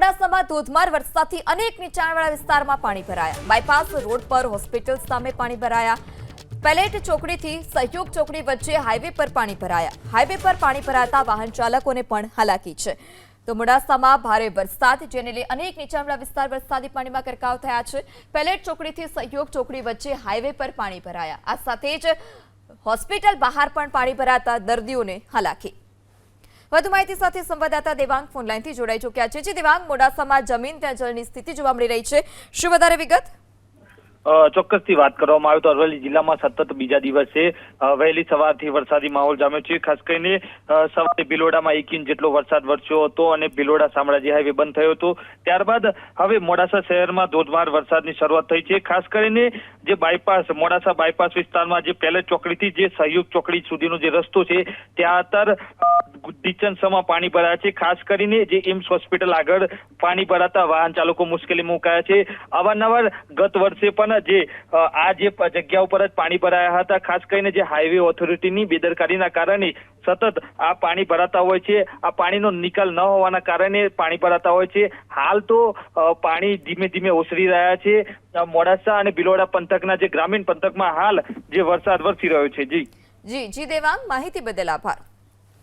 મોડાસામાં ધોધમાર વરસાદથી અનેક નીચાણવાળા વિસ્તારમાં પાણી ભરાયા. બાયપાસ રોડ પર હોસ્પિટલ સામે પાણી ભરાયા. પેલેટ ચોકડીથી સહયોગ ચોકડી વચ્ચે હાઈવે પર પાણી ભરાયા. હાઈવે પર પાણી ભરાતા વાહન ચાલકોને પણ હાલાકી છે. તો મોડાસામાં ભારે વરસાદ, જેને લઈ અનેક નીચાણવાળા વિસ્તાર વરસાદી પાણીમાં ગરકાવ થયા છે. પેલેટ ચોકડીથી સહયોગ ચોકડી વચ્ચે હાઈવે પર પાણી ભરાયા. આ સાથે જ હોસ્પિટલ બહાર પણ પાણી ભરાતા દર્દીઓને હાલાકી. વધુ માહિતી સાથે સંવાદદાતા દેવાંગ ફોનલાઈનથી જોડાઈ ચૂક્યા છે. જે દેવાંગ મોડાસામાં જમીન ત્યાં જળની સ્થિતિ જોવા મળી રહી છે. શું વધારે વિગત? ચોક્કસથી વાત કરવામાં આવે તો અરવલ્લી જિલ્લામાં સતત બીજા દિવસે વહેલી સવારથી વરસાદી માહોલ જામ્યો છે. ખાસ કરીને સવારે ભિલોડામાં એક ઇંચ જેટલો વરસાદ વરસ્યો હતો અને ભિલોડા શામળાજી હાઈવે બંધ થયો હતો. ત્યારબાદ હવે મોડાસા શહેરમાં ધોધમાર વરસાદની શરૂઆત થઈ છે. ખાસ કરીને જે બાયપાસ મોડાસા બાયપાસ વિસ્તારમાં જે પેલેટ ચોકડીથી જે સહયોગ ચોકડી સુધીનો જે રસ્તો છે, ત્યાં અત્યારે ડિચન્સમાં પાણી ભરાયા છે. ખાસ કરીને જે એમ્સ હોસ્પિટલ આગળ પાણી ભરાતા વાહન ચાલકો મુશ્કેલીમાં મુકાયા છે. અવારનવાર ગત વર્ષે પણ જે આ જે જગ્યા ઉપર જ પાણી ભરાયા હતા. ખાસ કરીને જે હાઈવે ઓથોરિટીની બેદરકારીના કારણે સતત આ પાણી ભરાતા હોય છે. આ પાણીનો નિકાલ ન હોવાના કારણે પાણી ભરાતા હોય છે. હાલ તો પાણી ધીમે ધીમે ઓસરી રહ્યા છે. મોડાસા અને ભિલોડા પંથકના જે ગ્રામીણ પંથકમાં હાલ જે વરસાદ વરસી રહ્યો છે. જી. જી જી દેવાંગ, માહિતી બદલ આભાર.